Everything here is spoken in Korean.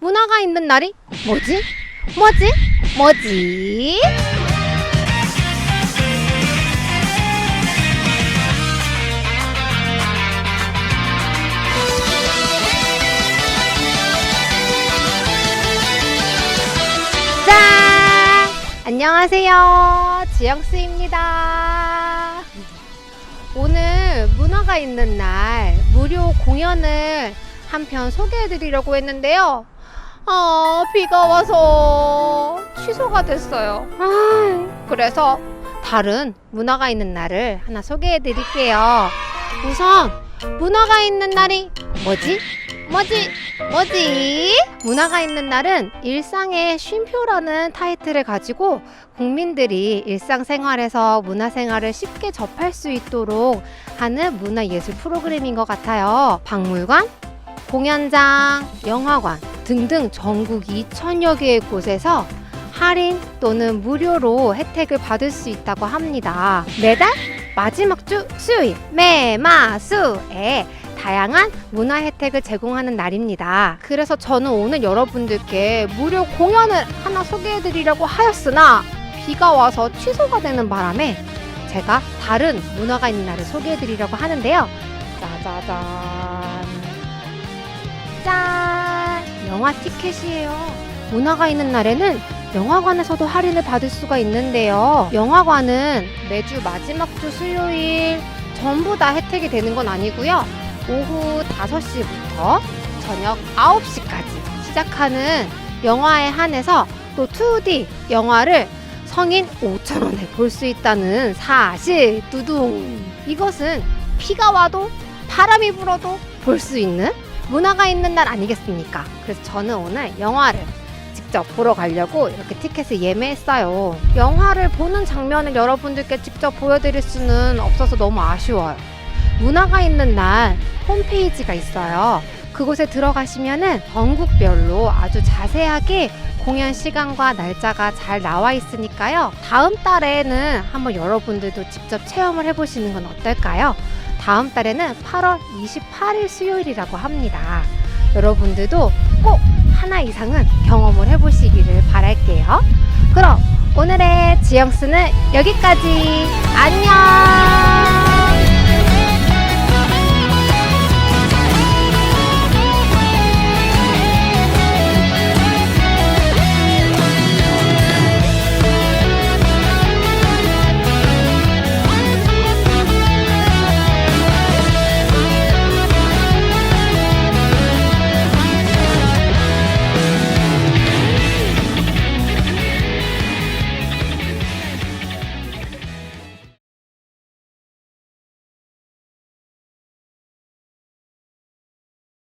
문화가 있는 날이 뭐지? 뭐지? 뭐지? 짠! 안녕하세요. 지영스입니다. 오늘 문화가 있는 날 무료 공연을 한 편 소개해 드리려고 했는데요. 아, 비가 와서 취소가 됐어요. 아, 그래서 다른 문화가 있는 날을 하나 소개해 드릴게요. 우선 문화가 있는 날이 뭐지? 뭐지? 뭐지? 문화가 있는 날은 일상의 쉼표라는 타이틀을 가지고 국민들이 일상생활에서 문화생활을 쉽게 접할 수 있도록 하는 문화예술 프로그램인 것 같아요. 박물관, 공연장, 영화관 등등 전국 2천여 개의 곳에서 할인 또는 무료로 혜택을 받을 수 있다고 합니다. 매달 마지막 주 수요일 매마수에 다양한 문화 혜택을 제공하는 날입니다. 그래서 저는 오늘 여러분들께 무료 공연을 하나 소개해 드리려고 하였으나 비가 와서 취소가 되는 바람에 제가 다른 문화가 있는 날을 소개해 드리려고 하는데요. 짜자잔. 짠! 영화 티켓이에요. 문화가 있는 날에는 영화관에서도 할인을 받을 수가 있는데요. 영화관은 매주 마지막 주 수요일 전부 다 혜택이 되는 건 아니고요. 오후 5시부터 저녁 9시까지 시작하는 영화에 한해서 또 2D 영화를 성인 5,000원에 볼 수 있다는 사실 두둥. 이것은 비가 와도 바람이 불어도 볼 수 있는 문화가 있는 날 아니겠습니까? 그래서 저는 오늘 영화를 직접 보러 가려고 이렇게 티켓을 예매했어요. 영화를 보는 장면을 여러분들께 직접 보여드릴 수는 없어서 너무 아쉬워요. 문화가 있는 날 홈페이지가 있어요. 그곳에 들어가시면은 전국별로 아주 자세하게 공연 시간과 날짜가 잘 나와 있으니까요. 다음 달에는 한번 여러분들도 직접 체험을 해보시는 건 어떨까요? 다음 달에는 8월 28일 수요일이라고 합니다. 여러분들도 꼭 하나 이상은 경험을 해보시기를 바랄게요. 그럼 오늘의 지영스는 여기까지. 안녕!